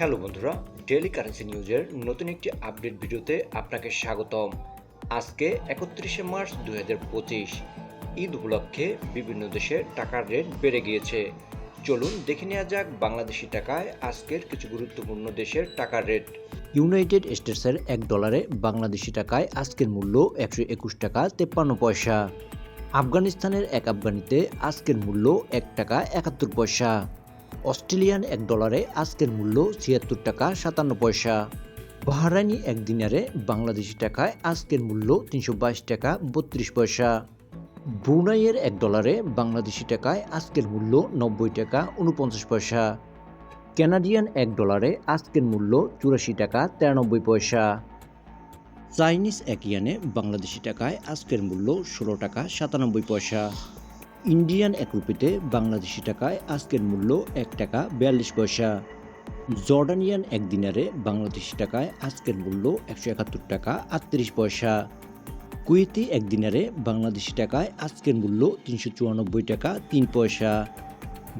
Hello বন্ধুরা daily currency নিউজের নতুন একটি আপডেট ভিডিওতে আপনাকে স্বাগতম। আজকে একত্রিশে মার্চ দু হাজার পঁচিশ, ঈদ উপলক্ষে বিভিন্ন দেশে টাকার রেট বেড়ে গিয়েছে। চলুন দেখে নেওয়া যাক বাংলাদেশি টাকায় আজকের কিছু গুরুত্বপূর্ণ দেশের টাকার রেট ইউনাইটেড স্টেটসের এক ডলারে বাংলাদেশি টাকায় আজকের মূল্য একশো একুশ টাকা তেপ্পান্ন পয়সা। আফগানিস্তানের এক আফগানিতে আজকের মূল্য এক টাকা একাত্তর পয়সা। অস্ট্রেলিয়ান এক ডলারে আজকের মূল্য ছিয়াত্তর টাকা সাতান্ন পয়সা। বাহারানি এক দিনারে বাংলাদেশি টাকায় আজকের মূল্য তিনশো বাইশ টাকা বত্রিশ পয়সা। ব্রুনাইয়ের এক ডলারে বাংলাদেশি টাকায় আজকের মূল্য নব্বই টাকা উনপঞ্চাশ পয়সা। ক্যানাডিয়ান এক ডলারে আজকের মূল্য চুরাশি টাকা তিরানব্বই পয়সা। চাইনিজ এক ইয়ানে বাংলাদেশি টাকায় আজকের মূল্য ষোলো টাকা সাতানব্বই পয়সা। ইন্ডিয়ান এক রুপিতে বাংলাদেশি টাকায় আজকের মূল্য এক টাকা বিয়াল্লিশ পয়সা। জর্ডানিয়ান এক দিনারে বাংলাদেশি টাকায় আজকের মূল্য একশো একাত্তর টাকা আটত্রিশ পয়সা। কুয়েতি এক দিনারে বাংলাদেশি টাকায় আজকের মূল্য তিনশো চুরানব্বই টাকা তিন পয়সা।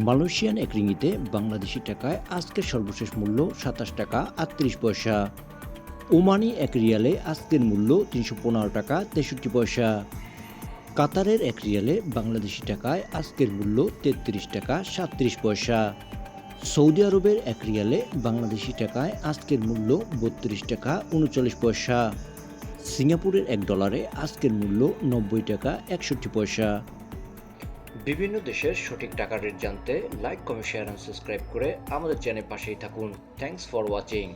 মালয়েশিয়ান এক রিঙ্গিতে বাংলাদেশি টাকায় আজকের সর্বশেষ মূল্য সাতাশ টাকা আটত্রিশ পয়সা। ওমানি এক রিয়ালে আজকের মূল্য তিনশো পনেরো টাকা তেষট্টি পয়সা। কাতারের এক রিয়ালে বাংলাদেশি টাকায় আজকের মূল্য তেত্রিশ টাকা সাতত্রিশ পয়সা। সৌদি আরবের এক রিয়ালে বাংলাদেশি টাকায় আজকের মূল্য বত্রিশ টাকা উনচল্লিশ পয়সা। সিঙ্গাপুরের এক ডলারে আজকের মূল্য নব্বই টাকা একষট্টি পয়সা। বিভিন্ন দেশের সঠিক টাকা রেট জানতে লাইক, কমেন্ট, শেয়ার সাবস্ক্রাইব করে আমাদের চ্যানেল পাশেই থাকুন। Thanks for watching.